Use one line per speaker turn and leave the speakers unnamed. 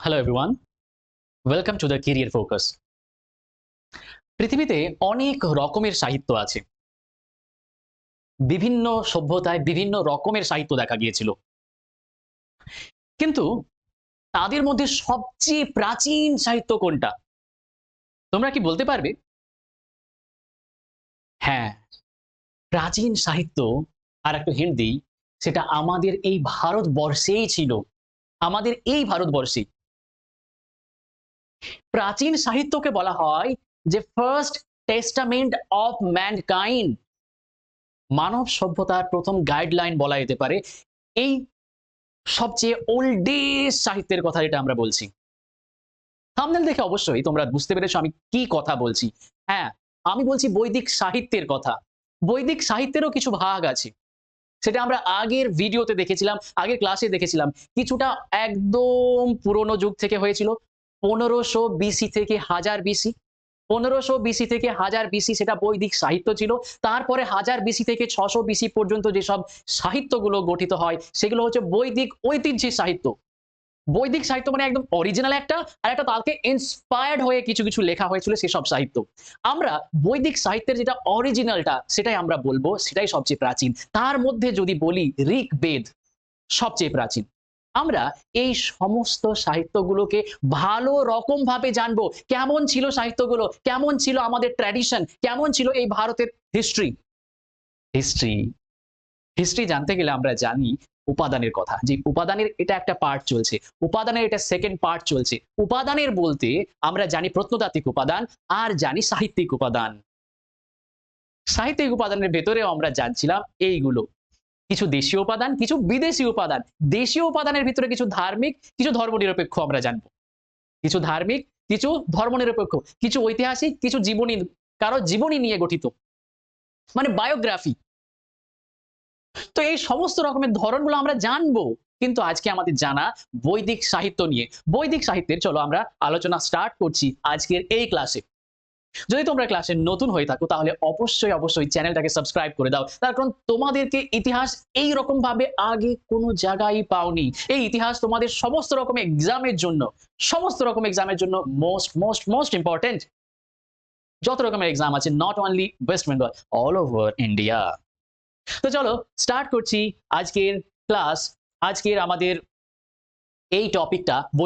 Hello everyone welcome to the career focus পৃথিবীতে অনেক রকমের সাহিত্য আছে। বিভিন্ন সভ্যতায় বিভিন্ন রকমের সাহিত্য দেখা গিয়েছিল। কিন্তু তাদের মধ্যে সবচেয়ে প্রাচীন সাহিত্য কোনটা? তোমরা কি বলতে পারবে? হ্যাঁ প্রাচীন সাহিত্য, আর একটু হিন্দি সেটা আমাদের এই ভারতবর্ষেই ছিল। আমাদের এই ভারতবর্ষে প্রাচীন সাহিত্যকে বলা হয় যে ফার্স্ট টেস্টামেন্ট অফ ম্যানকাইন্ড মানব সভ্যতার প্রথম গাইডলাইন বলা যেতে পারে এই সবচেয়ে ওল্ডেস্ট সাহিত্যের কথা যেটা আমরা বলছি। থামনেল দেখে অবশ্যই তোমরা বুঝতে পেরেছ আমি কি কথা বলছি। হ্যাঁ আমি বলছি বৈদিক সাহিত্যের কথা। বৈদিক সাহিত্যেরও কিছু ভাগ আছে। সেটা আমরা আগের ভিডিওতে দেখেছিলাম, আগের ক্লাসে দেখেছিলাম। কিছুটা একদম পুরনো যুগ থেকে হয়েছিল। পনেরোশো বিসি থেকে হাজার বিসি পনেরোশো বিসি থেকে হাজার বিসি সেটা বৈদিক সাহিত্য ছিল। তারপরে হাজার বিসি থেকে ছশো বিসি পর্যন্ত যেসব সাহিত্যগুলো গঠিত হয়, সেগুলো হচ্ছে বৈদিক ঐতিহ্যের সাহিত্য। বৈদিক সাহিত্য মানে একদম অরিজিনাল একটা, আর একটা তাকে ইন্সপায়ার্ড হয়ে কিছু কিছু লেখা হয়েছিল সেসব সাহিত্য। আমরা বৈদিক সাহিত্যের যেটা অরিজিনালটা সেটাই আমরা বলব, সেটাই সবচেয়ে প্রাচীন। তার মধ্যে যদি বলি ঋক বেদ সবচেয়ে প্রাচীন। আমরা এই সমস্ত সাহিত্যগুলোকে ভালো রকম ভাবে জানব। কেমন ছিল সাহিত্যগুলো? কেমন ছিল আমাদের ট্র্যাডিশন কেমন ছিল এই ভারতের হিস্ট্রি হিস্ট্রি হিস্ট্রি জানতে গেলে আমরা জানি উপাদানের কথা। যে উপাদানের এটা একটা পার্ট চলছে। উপাদানের এটা সেকেন্ড পার্ট চলছে। উপাদানের বলতে আমরা জানি প্রত্নতাত্ত্বিক উপাদান আর জানি সাহিত্যিক উপাদান। সাহিত্যিক উপাদানের ভেতরেও আমরা জানছিলাম এইগুলো। কিছু দেশীয় উপাদান, কিছু বিদেশি উপাদান। দেশীয় উপাদানের ভিতরে কিছু ধার্মিক, কিছু ধর্মনিরপেক্ষ আমরা জানব। কিছু ধার্মিক, কিছু ধর্মনিরপেক্ষ, কিছু ঐতিহাসিক, কিছু জীবনী, কারও জীবনী নিয়ে গঠিত। মানে বায়োগ্রাফি তো এই সমস্ত রকমের ধরনগুলো আমরা জানব, কিন্তু আজকে আমাদের জানা বৈদিক সাহিত্য নিয়ে। বৈদিক সাহিত্যের, চলো আমরা আলোচনা স্টার্ট করছি আজকের এই ক্লাসে যদি তোমরা ক্লাসে নতুন হয়ে থাকো, তাহলে অবশ্যই অবশ্যই চ্যানেলটাকে সাবস্ক্রাইব করে দাও। তার কারণ তোমাদেরকে ইতিহাস এই রকম ভাবে আগে কোনো জায়গায় পাওনি। এই ইতিহাস তোমাদের সমস্ত রকম এক্সামের জন্য, সমস্ত রকম এক্সামের জন্য মোস্ট মোস্ট মোস্ট ইম্পর্টেন্ট যত রকমের এক্সাম আছে not only West Bengal all over India তো চলো স্টার্ট করছি আজকের ক্লাস আজকের আমাদের এই টপিকটা